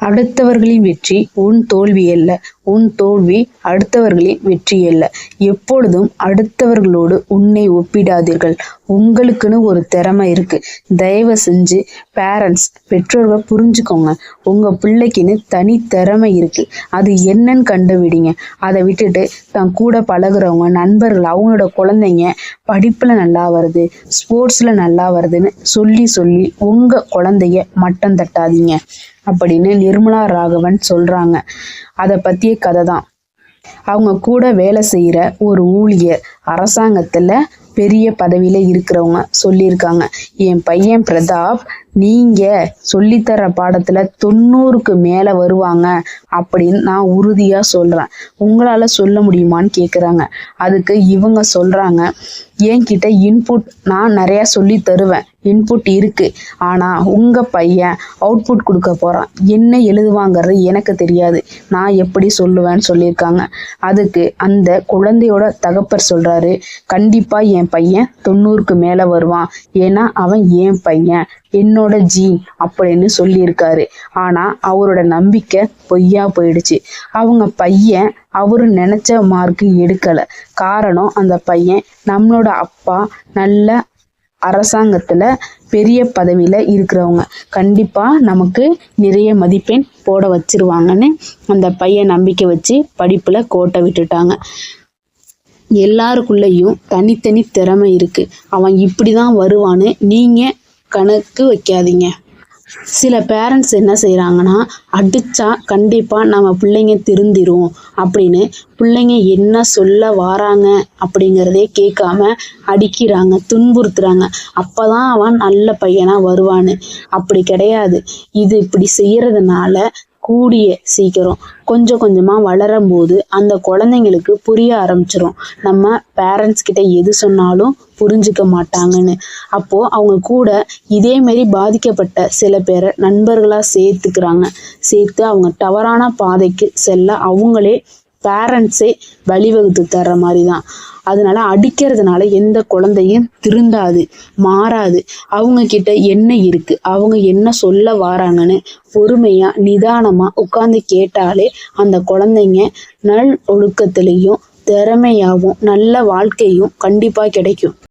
அடுத்தவர்களின் வெற்றி உன் தோல்வி அல்ல. உன் தோல்வி அடுத்தவர்களின் வெற்றி அல்ல எப்பொழுதும் அடுத்தவர்களோடு உன்னை ஒப்பிடாதீர்கள். உங்களுக்குன்னு ஒரு திறமை இருக்கு. தயவு செஞ்சு பேரண்ட்ஸ் பெற்றோர்கள் புரிஞ்சுக்கோங்க. உங்க பிள்ளைக்குன்னு தனி திறமை இருக்கு. அது என்னன்னு கண்டுபிடிங்க. அதை விட்டுட்டு தன் கூட பழகுறவங்க நண்பர்கள் அவங்களோட குழந்தைங்க படிப்புல நல்லா வருது ஸ்போர்ட்ஸ்ல நல்லா வருதுன்னு சொல்லி சொல்லி உங்க குழந்தைய மட்டம் தட்டாதீங்க அப்படின்னு நிர்மலா ராகவன் சொல்றாங்க அதை பத்திய கதை தான் அவங்க கூட வேலை செய்கிற ஒரு ஊழியர் அரசாங்கத்தில் பெரிய பதவியில் இருக்கிறவங்க சொல்லியிருக்காங்க. என் பையன் பிரதாப் நீங்கள் சொல்லித்தர பாடத்தில் தொண்ணூறுக்கு மேலே வருவாங்க அப்படின்னு நான் உறுதியாக சொல்கிறேன் உங்களால் சொல்ல முடியுமான்னு கேட்குறாங்க அதுக்கு இவங்க சொல்கிறாங்க என்கிட்ட இன்புட் நான் நிறையா சொல்லி தருவேன். இன்புட் இருக்குது ஆனால் உங்கள் பையன் அவுட்புட் கொடுக்க போகிறான் என்ன எழுதுவாங்கிறது எனக்கு தெரியாது. நான் எப்படி சொல்லுவேன்னு சொல்லியிருக்காங்க. அதுக்கு அந்த குழந்தையோட தகப்பர் சொல்கிறாரு கண்டிப்பாக என் பையன் தொண்ணூறுக்கு மேலே வருவான். ஏன்னா அவன் என் பையன். என்னோட ஜீன் அப்படின்னு சொல்லியிருக்காரு. ஆனால் அவரோட நம்பிக்கை பொய்யா போயிடுச்சு. அவங்க பையன் அவரு நினச்ச மார்க்கு எடுக்கலை. காரணம் அந்த பையன் நம்மளோட அப்பா நல்ல அரசாங்கத்தில் பெரிய பதவியில் இருக்கிறவங்க. கண்டிப்பாக நமக்கு நிறைய மதிப்பெண் போட வச்சிருவாங்கன்னு அந்த பையன் நம்பிக்கை வச்சு படிப்பில் கோட்டை விட்டுட்டாங்க. எல்லாருக்குள்ளேயும் தனித்தனி திறமை இருக்குது அவன் இப்படி தான் வருவான்னு நீங்கள் கணக்கு வைக்காதீங்க. சில பேரண்ட்ஸ் என்ன செய்கிறாங்கன்னா அடித்தா கண்டிப்பாக நம்ம பிள்ளைங்க திருந்திரும் அப்படின்னு பிள்ளைங்க என்ன சொல்ல வாராங்க அப்படிங்கிறதே கேட்காம அடிக்கிறாங்க துன்புறுத்துறாங்க. அப்போ தான் அவன் நல்ல பையனாக வருவான்னு. அப்படி கிடையாது. இது இப்படி செய்கிறதுனால கூடிய சீக்கிரம் கொஞ்சம் கொஞ்சமாக வளரும் போது அந்த குழந்தைங்களுக்கு புரிய ஆரம்பிச்சிரும். நம்ம பேரண்ட்ஸ் கிட்ட எது சொன்னாலும் புரிஞ்சுக்க மாட்டாங்கன்னு. அப்போது அவங்க கூட இதே மாரி பாதிக்கப்பட்ட சில பேரை நண்பர்களாக சேர்த்துக்கிறாங்க. சேர்த்து அவங்க தவறான பாதைக்கு செல்ல அவங்களே பேரண்ட்ஸே வழிவகுத்து தர்ற மாதிரி தான் அதனால அடிக்கிறதுனால எந்த குழந்தையும் திருந்தாது மாறாது. அவங்க கிட்ட என்ன இருக்கு அவங்க என்ன சொல்ல வாராங்கன்னு பொறுமையா நிதானமா உட்காந்து கேட்டாலே அந்த குழந்தைங்க நல் ஒழுக்கத்திலையும் திறமையாகவும் நல்ல வாழ்க்கையும் கண்டிப்பாக கிடைக்கும்.